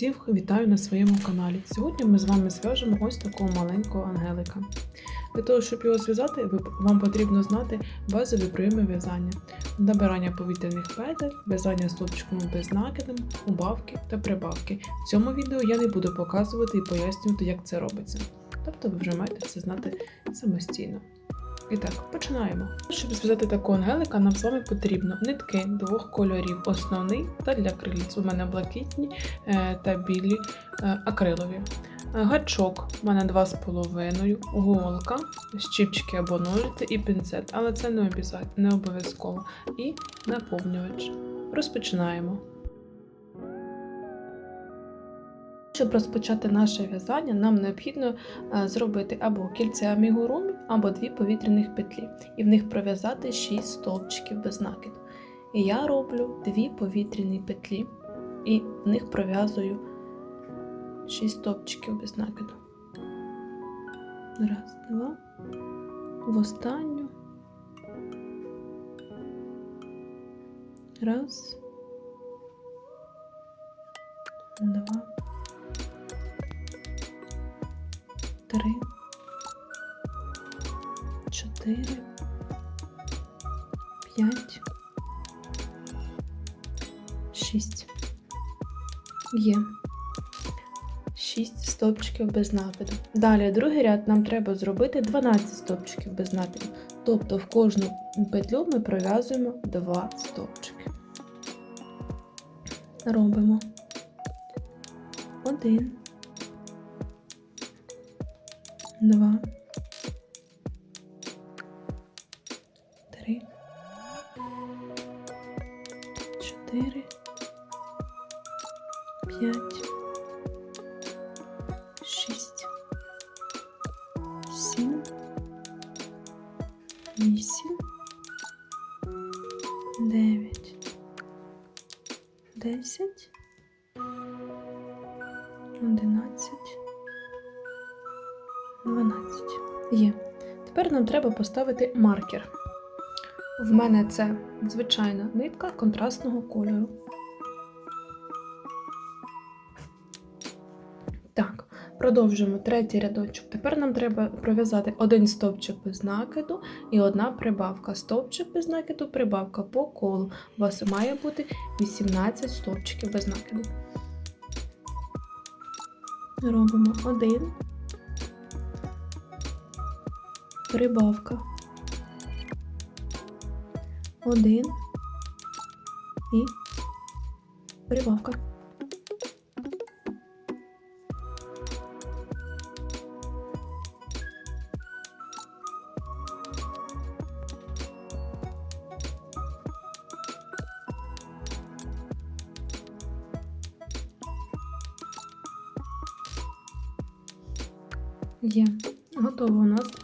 Усіх вітаю на своєму каналі. Сьогодні ми з вами зв'яжемо ось такого маленького ангелика. Для того, щоб його зв'язати, вам потрібно знати базові прийоми в'язання: набирання повітряних петель, в'язання стовпчиком без накидом, убавки та прибавки. В цьому відео я не буду показувати і пояснювати, як це робиться. Тобто ви вже маєте це знати самостійно. І так, починаємо. Щоб зв'язати такого ангелика, нам з вами потрібно нитки двох кольорів: основний та для крилиць. У мене блакитні е, та білі е, акрилові. Е, Гачок у мене 2,5, голка, щіпчики або ножиці і пінцет, але це не обов'язково. І наповнювач. Розпочинаємо. Щоб розпочати наше в'язання, нам необхідно е, зробити або кільце амігурумі, або дві повітряних петлі, і в них пров'язати 6 стовпчиків без накиду. Я роблю дві повітряні петлі, і в них пров'язую 6 стовпчиків без накиду. Раз, два. В останню. Раз. Два. Три. Чотири. П'ять. Шість. Є. 6 стовпчиків без накиду. Далі, другий ряд нам треба зробити 12 стовпчиків без накиду. Тобто в кожну петлю ми пров'язуємо 2 стовпчики. Робимо 1, 2, треба поставити маркер. В мене це звичайна нитка контрастного кольору. Так, продовжуємо третій рядочок. Тепер нам треба пров'язати один стовпчик без накиду і одна прибавка. Стовпчик без накиду, прибавка по колу. У вас має бути 18 стовпчиків без накиду. Робимо один. Прибавка. Один. І прибавка. Є. Готово у нас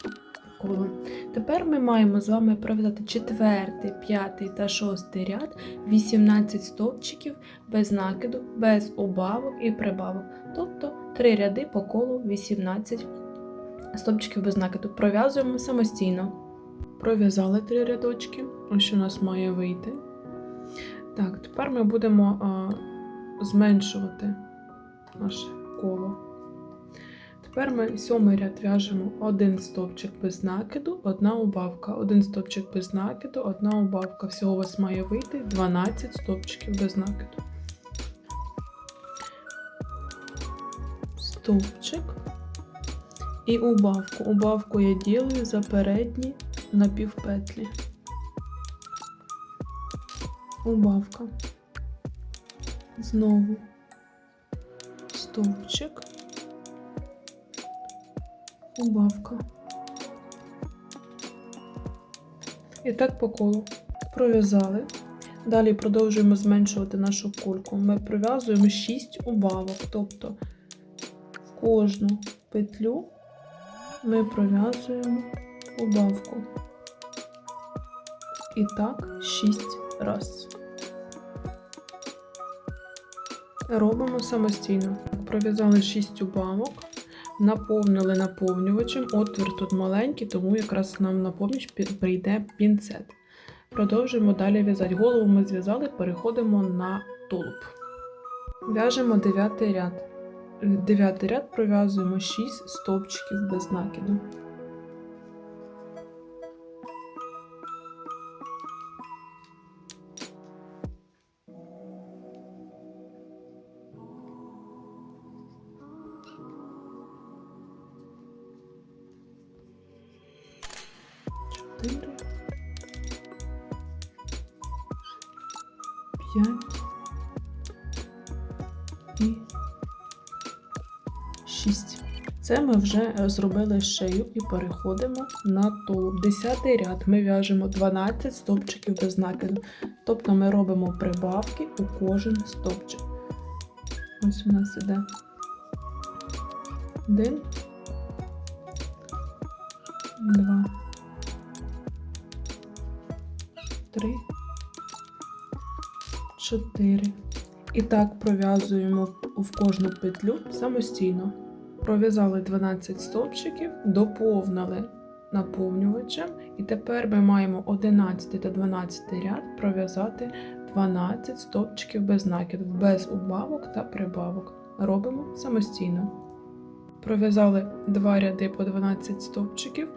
коло. Тепер ми маємо з вами пров'язати четвертий, п'ятий та шостий ряд, 18 стовпчиків без накиду, без убавок і прибавок. Тобто 3 ряди по колу 18 стовпчиків без накиду. Пров'язуємо самостійно. Пров'язали 3 рядочки. Що у нас має вийти. Так, тепер ми будемо а, зменшувати наше коло. Тепер ми сьомий ряд в'яжемо один стовпчик без накиду, одна убавка, один стовпчик без накиду, одна убавка. Всього у вас має вийти 12 стовпчиків без накиду. Стовпчик і убавку. Убавку я ділю за передні напівпетлі. Убавка. Знову стовпчик убавка. І так по колу. Пров'язали. Далі продовжуємо зменшувати нашу кульку. Ми пров'язуємо 6 убавок, тобто в кожну петлю ми пров'язуємо убавку. І так 6 раз. Робимо самостійно. Пров'язали 6 убавок. Наповнили наповнювачем. Отвір тут маленький, тому якраз нам на поміч прийде пінцет. Продовжуємо далі в'язати. Голову ми зв'язали, переходимо на тулуб. В'яжемо 9 ряд. В Дев'ятий ряд пров'язуємо 6 стовпчиків без накиду. Це ми вже е, зробили шию і переходимо на тулуб. Десятий ряд ми в'яжемо 12 стовпчиків без накиду. Тобто ми робимо прибавки у кожен стовпчик. Ось у нас іде один, два, три, чотири. І так пров'язуємо в кожну петлю самостійно. Пров'язали 12 стовпчиків, доповнили наповнювачем, і тепер ми маємо 11 та 12 ряд пров'язати 12 стовпчиків без накиду, без убавок та прибавок. Робимо самостійно. Пров'язали два ряди по 12 стовпчиків,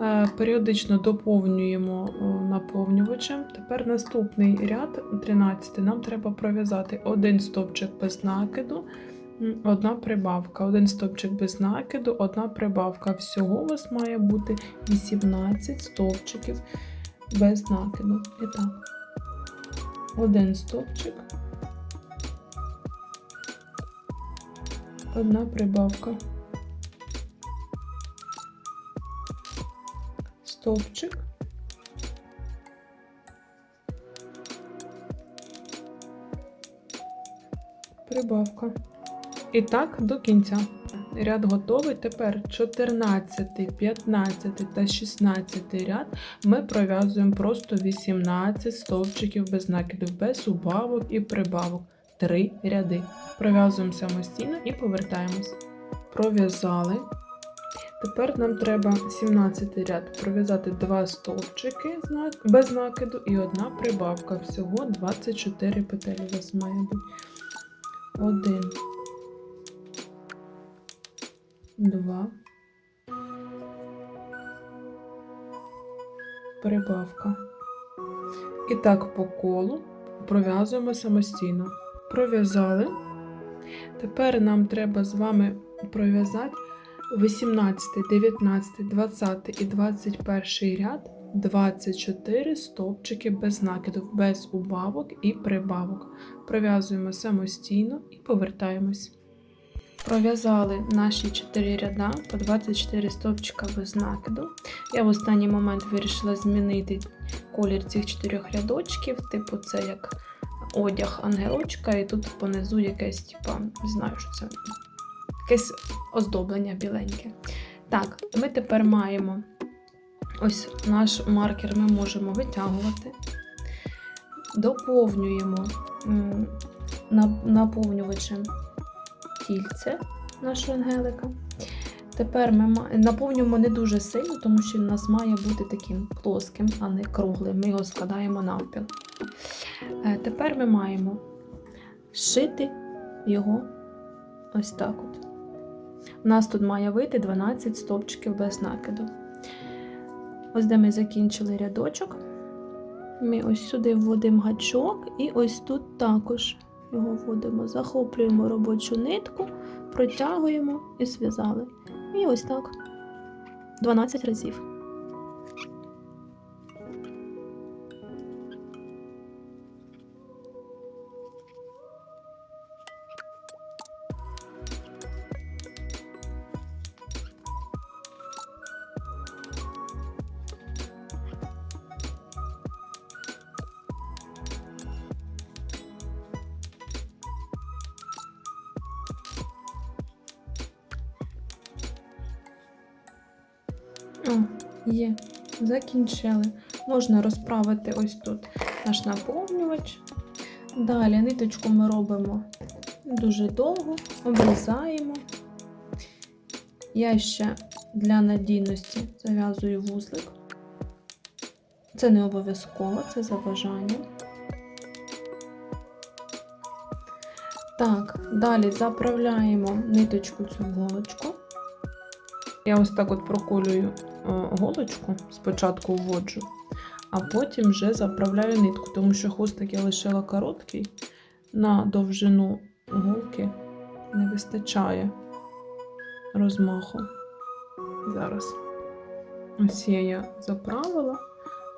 Е, періодично доповнюємо наповнювачем. Тепер наступний ряд, 13, нам треба пров'язати один стовпчик без накиду, одна прибавка. Один стовпчик без накиду, одна прибавка. Всього у вас має бути 18 стовпчиків без накиду. І так, один стовпчик, одна прибавка. стовпчик. Прибавка. І так до кінця. Ряд готовий. Тепер 14, 15 та 16 ряд ми пров'язуємо просто 18 стовпчиків без накидів, без убавок і прибавок. Три ряди. Пров'язуємо самостійно і повертаємось. Пров'язали. Тепер нам треба 17 ряд пров'язати 2 стовпчики без накиду і одна прибавка. Всього 24 петель у вас має бути. Один. Два. Прибавка. І так по колу пров'язуємо самостійно. Пров'язали. Тепер нам треба з вами пров'язати 18, 19, 20 і 21 ряд 24 стовпчики без накиду, без убавок і прибавок. Пров'язуємо самостійно і повертаємось. Пров'язали наші 4 ряда по 24 стовпчика без накиду. Я в останній момент вирішила змінити колір цих 4 рядочків, типу це як одяг ангелочка, і тут понизу якесь, типа, не знаю, що це якесь оздоблення біленьке. Так, ми тепер маємо ось наш маркер, ми можемо витягувати, доповнюємо наповнювачем кільце нашого ангелика. Тепер ми наповнюємо не дуже сильно, тому що він у нас має бути таким плоским, а не круглим. Ми його складаємо навпіл. Е, Тепер ми маємо зшити його ось так от. У нас тут має вийти 12 стовпчиків без накиду. Ось де ми закінчили рядочок. Ми ось сюди вводимо гачок, і ось тут також його вводимо, захоплюємо робочу нитку, протягуємо і зв'язали. І ось так 12 разів. Закінчили. Можна розправити ось тут наш наповнювач. Далі ниточку ми робимо дуже довго, обрізаємо. Я ще для надійності зав'язую вузлик. Це не обов'язково, це за бажанням. Так, далі заправляємо ниточку цю голочку. Я ось так от проколюю е, голочку, спочатку вводжу, а потім вже заправляю нитку, тому що хвостик я лишила короткий, на довжину голки не вистачає розмаху. Зараз. Ось є я заправила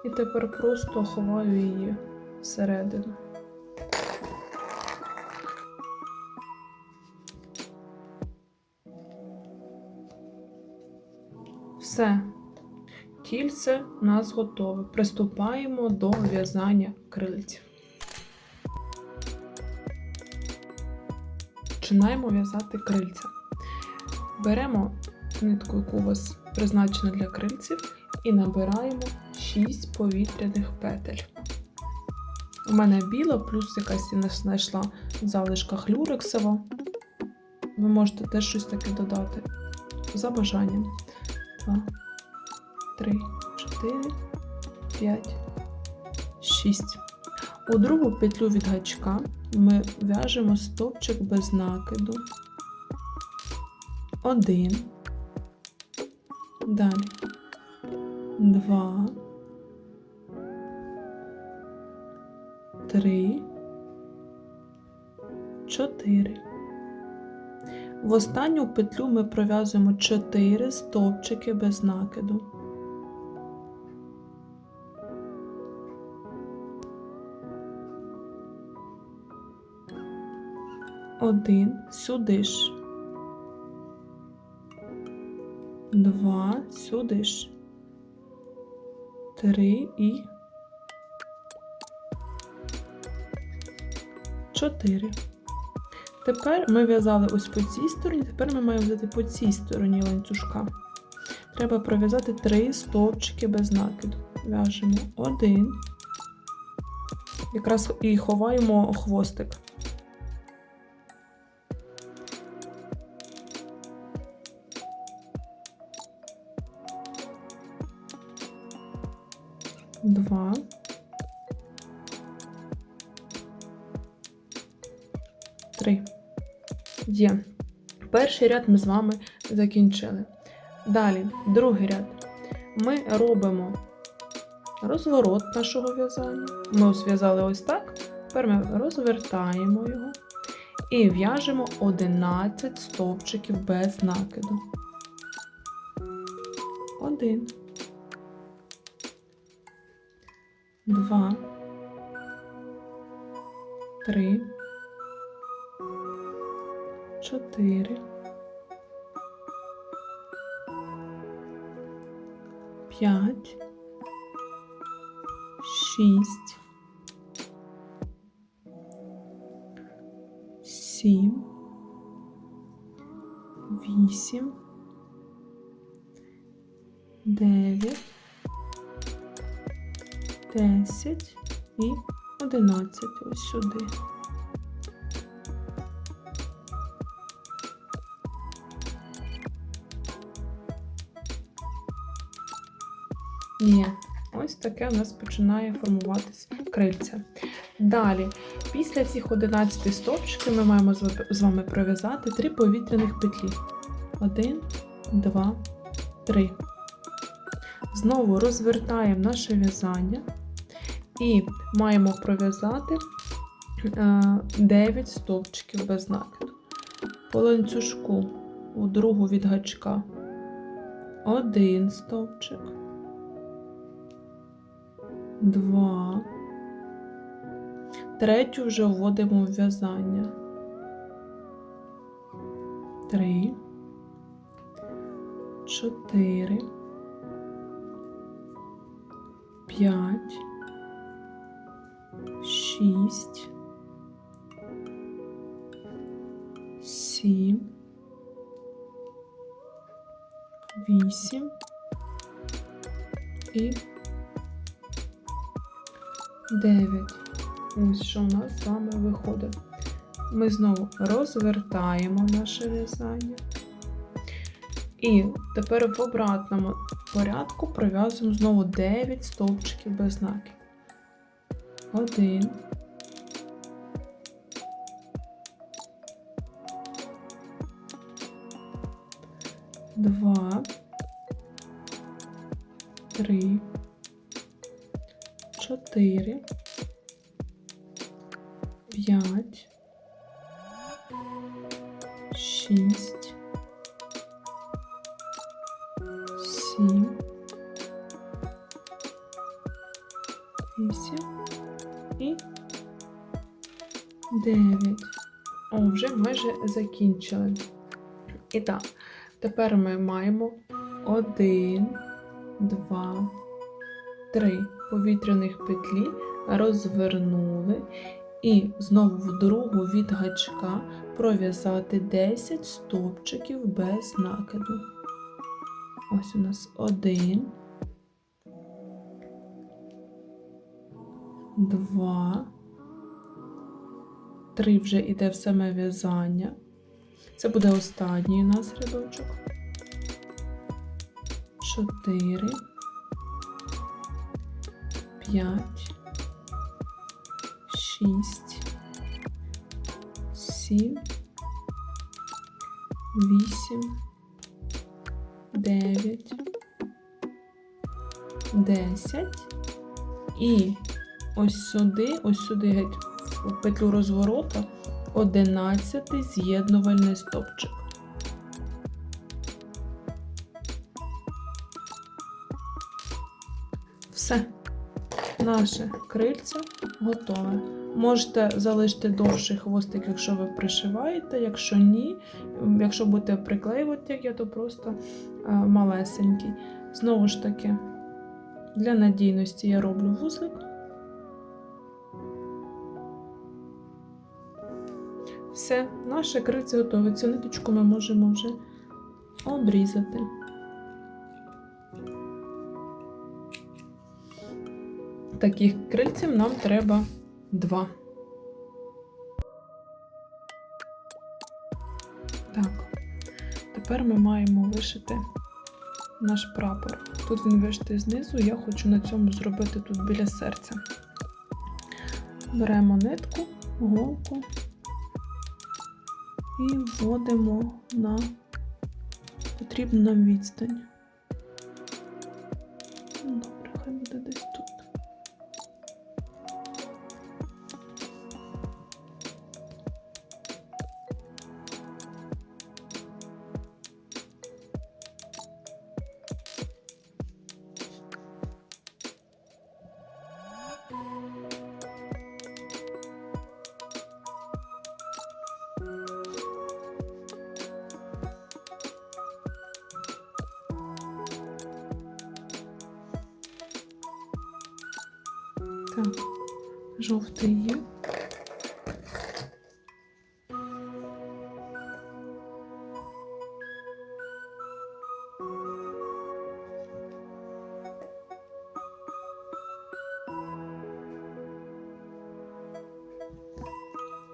і тепер просто ховаю її всередину. Все. Кільце у нас готове. Приступаємо до в'язання крильців. Починаємо в'язати крильця. Беремо нитку, яку у вас призначена для крильців, і набираємо 6 повітряних петель. У мене біла, плюс якась я знайшла в залишках люрексова. Ви можете теж щось таке додати за бажанням. 2, 3, 4, 5, 6. У другу петлю від гачка ми в'яжемо стовпчик без накиду. Один. Далі. Два. Три. Чотири. В останню петлю ми пров'язуємо 4 стовпчики без накиду. Один сюди ж. Два сюди ж. Три і чотири. Тепер ми в'язали ось по цій стороні, тепер ми маємо взяти по цій стороні ланцюжка. Треба пров'язати три стовпчики без накиду. В'яжемо один. Якраз і ховаємо хвостик. Два. Є. Перший ряд ми з вами закінчили. Далі, другий ряд. Ми робимо розворот нашого в'язання. Ми ось в'язали ось так. Тепер ми розвертаємо його і в'яжемо 11 стовпчиків без накиду. Один. Два. Три. Чотири. П'ять. Шість. Сім. Вісім. Дев'ять. Десять і одинадцять. Ось сюди. Є. Ось таке у нас починає формуватись крильця. Далі, після цих 11 стовпчиків ми маємо з- вами пров'язати 3 повітряних петлі. 1, 2, 3. Знову розвертаємо наше в'язання і маємо пров'язати 9 стовпчиків без накиду. По ланцюжку у другу від гачка 1 стовпчик. Два. Третю вже вводимо в в'язання. Три. Чотири. П'ять. Шість. Сім. Вісім. І 9. Ось що у нас з вами виходить. Ми знову розвертаємо наше в'язання. І тепер в обратному порядку пров'язуємо знову 9 стовпчиків без знаків. 1. 2. 3 чотири, п'ять, шість, сім, вісім і дев'ять. О, вже майже закінчили. І так, тепер ми маємо один, два, три повітряних петлі розвернули і знову в другу від гачка пров'язати 10 стовпчиків без накиду. Ось у нас один, два, три вже йде в саме в'язання. Це буде останній у нас рядочок. Чотири. П'ять. Шість. Сім. Вісім. Дев'ять. Десять. І ось сюди, ось сюди геть в петлю розворота 11 з'єднувальний стовпчик. Все. Наше крильце готове. Можете залишити довший хвостик, якщо ви пришиваєте, якщо ні, якщо будете приклеювати, як я, то просто е, малесенький. Знову ж таки, для надійності я роблю вузлик. Все, наше крильце готове. Цю ниточку ми можемо вже обрізати. Таких крильців нам треба два. Так, тепер ми маємо вишити наш прапор. Тут він вишитий знизу, я хочу на цьому зробити тут біля серця. Беремо нитку, голку і вводимо на потрібну нам відстань. Ну, Добре, хай буде десь тут.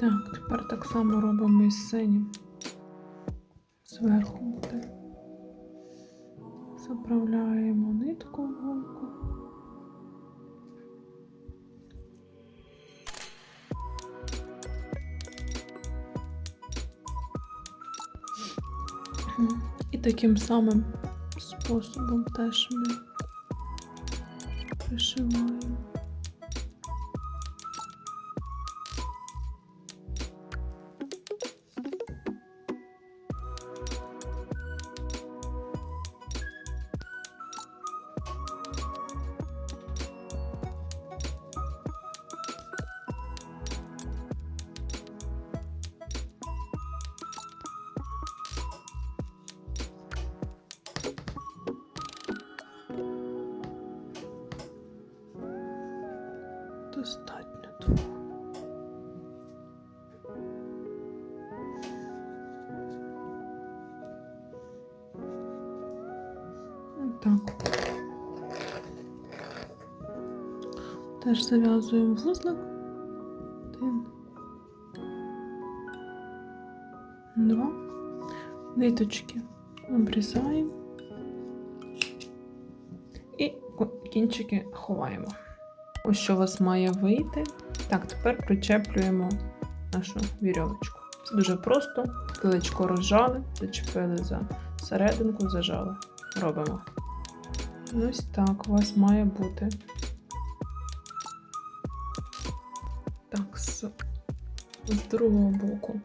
Так, тепер так само робимо із синім. Зверху. Заправляємо нитку в голку. І таким самим способом теж ми пришиваємо. Так. Теж зав'язуємо вузлик. Один. Два. Ниточки обрізаємо. І кінчики ховаємо. Ось що у вас має вийти. Так, тепер причеплюємо нашу вірьовочку. Це дуже просто. Киличко розжали, зачепили за серединку зажали. Робимо. Ось так у вас має бути. Так, з, з другого боку.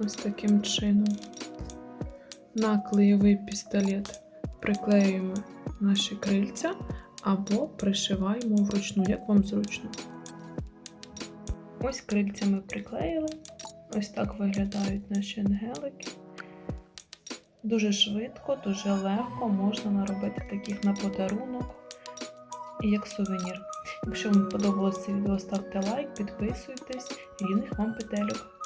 Ось таким чином. На клеєвий пістолет приклеюємо наші крильця або пришиваємо вручну, як вам зручно. Ось крильця ми приклеїли. Ось так виглядають наші ангелики. Дуже швидко, дуже легко можна наробити таких на подарунок і як сувенір. Якщо вам подобалося це відео, ставте лайк, підписуйтесь, рівних вам петельок.